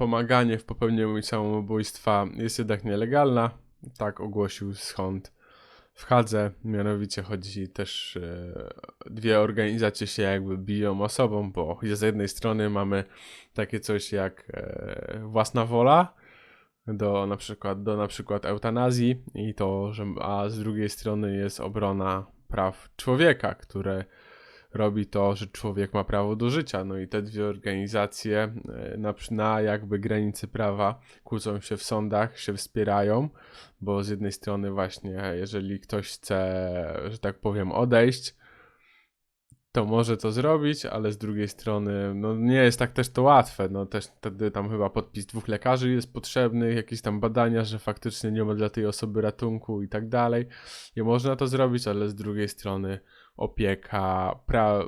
pomaganie w popełnieniu samobójstwa jest jednak nielegalna. Tak ogłosił skąd w Hadze. Mianowicie chodzi też, e, dwie organizacje się jakby biją osobą, bo z jednej strony mamy takie coś jak e, własna wola, do na przykład, do na przykład eutanazji i to, że, a z drugiej strony jest obrona praw człowieka, które robi to, że człowiek ma prawo do życia. No i te dwie organizacje e, na, na jakby granicy prawa kłócą się w sądach, się wspierają, bo z jednej strony właśnie, jeżeli ktoś chce, że tak powiem, odejść, to może to zrobić, ale z drugiej strony, no nie jest tak też to łatwe, no też wtedy tam chyba podpis dwóch lekarzy jest potrzebny, jakieś tam badania, że faktycznie nie ma dla tej osoby ratunku i tak dalej. I można to zrobić, ale z drugiej strony opieka, pra,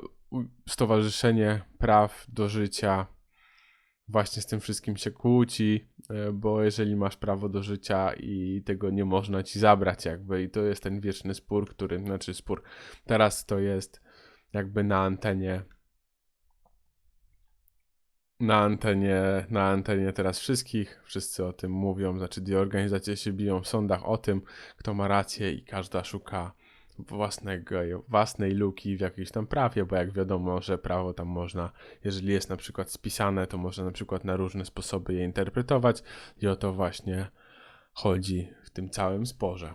stowarzyszenie praw do życia właśnie z tym wszystkim się kłóci, e, bo jeżeli masz prawo do życia i tego nie można ci zabrać jakby i to jest ten wieczny spór, który, znaczy spór, teraz to jest jakby na antenie. Na antenie, na antenie teraz wszystkich, wszyscy o tym mówią, znaczy dwie organizacje się biją w sądach o tym, kto ma rację i każda szuka własnego, własnej luki w jakiejś tam prawie, bo jak wiadomo, że prawo tam można, jeżeli jest na przykład spisane, to można na przykład na różne sposoby je interpretować i o to właśnie chodzi w tym całym sporze.